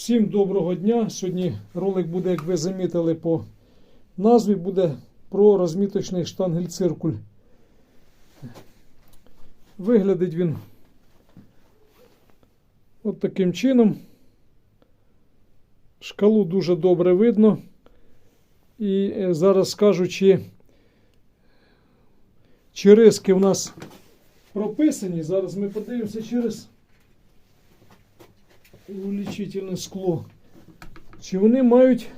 Всім доброго дня. Сьогодні ролик буде, як ви замітили по назві, буде про розміточний штангель-циркуль. Виглядить він от таким чином. Шкалу дуже добре видно. І е, зараз скажу, чи, чи риски в нас прописані. Зараз ми подивимося через увеличительне скло. Чи вони мають.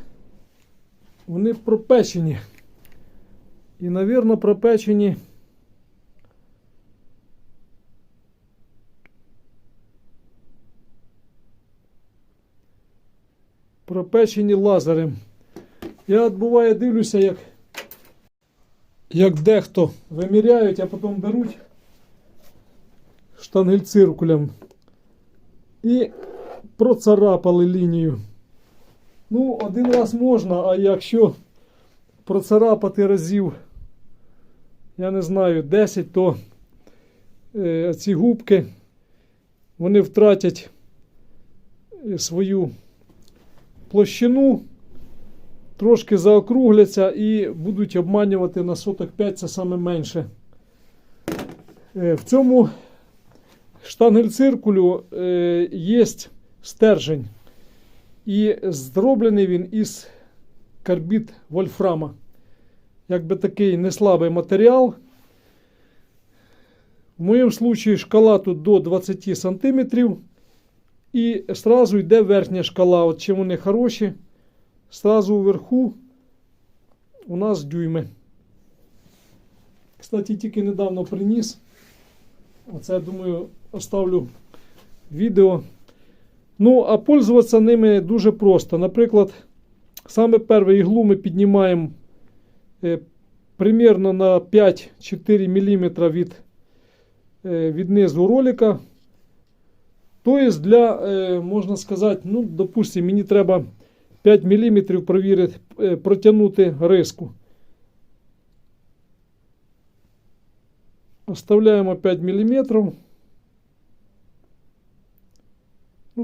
Вони пропечені. І, навірно, пропечені. Пропечені лазером. Я от буває дивлюся, як, як дехто виміряють, а потім беруть штангель циркулем і процарапали лінію. Ну, один раз можна, а якщо процарапати разів, я не знаю, 10, то е, ці губки вони втратять е, свою площину, трошки заокругляться і будуть обманювати на соток 5, це саме менше. Е, в цьому штангель циркулю е, є стержень. І зроблений він із карбід вольфрама. Якби такий неслабий матеріал. В моєму случаї шкала тут до 20 см. І сразу йде верхня шкала. От чим вони хороші. Сразу вверху у нас дюйми. Кстати, тільки недавно приніс. Оце, я думаю, оставлю відео. Ну, а пользуватися ними дуже просто. Наприклад, саме першу іглу ми піднімаємо е, примерно на 5-4 мм від, е, від низу ролика. Тобто, для, е, можна сказати, ну, допустимо, мені треба 5 мм провірити, е, протягнути риску. Оставляємо 5 мм.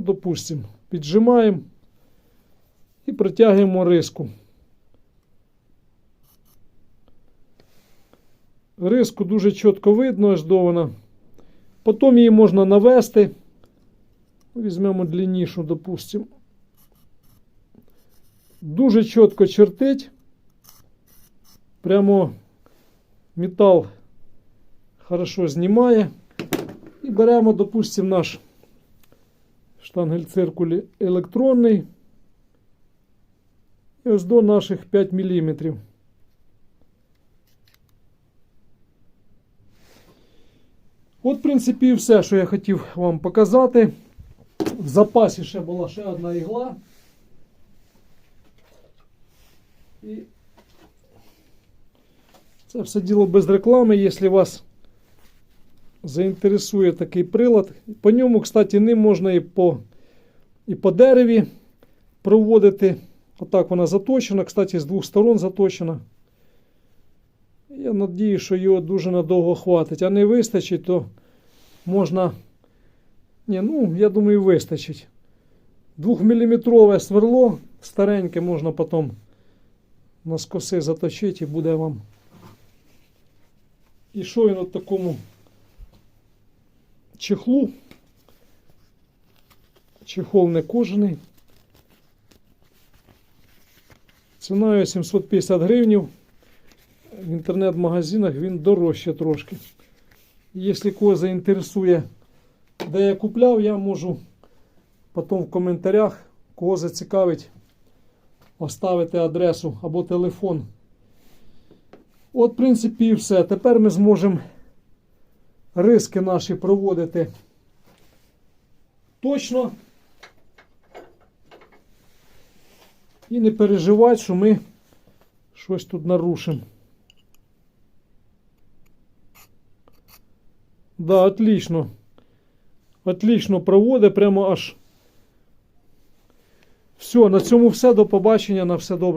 Ну, допустим, піджимаємо і протягуємо риску. Риску дуже чітко видно, аж до. Потім її можна навести. Візьмемо длиннішу, допустимо. Дуже чітко чертить. Прямо метал хорошо знімає. І беремо, допустимо, наш штангель циркулі електронний. І ось до наших 5 мм. От, в принципі, і все, що я хотів вам показати. В запасі ще була ще одна ігла. І це все діло без реклами, якщо вас заінтересує такий прилад. По ньому, кстати, ним можна і по, і по дереві проводити. Отак вона заточена. Кстати, з двох сторон заточена. Я надію, що його дуже надовго хватить. А не вистачить, то можна. Ні, ну, я думаю, вистачить. Двохміліметрове сверло стареньке можна потім на скоси заточити і буде вам. І що він от такому чехлу. Чехол не кожаний. Ціною 750 гривень. В інтернет-магазинах він дорожче трошки. Якщо когось заінтересує, де я купляв, я можу потім в коментарях, кого зацікавить, оставити адресу або телефон. От, в принципі, і все. Тепер ми зможемо риски наші проводити точно. І не переживати, що ми щось тут нарушимо. Да, отлично. Отлично проводить, прямо аж. Все, на цьому все. До побачення, на все добре.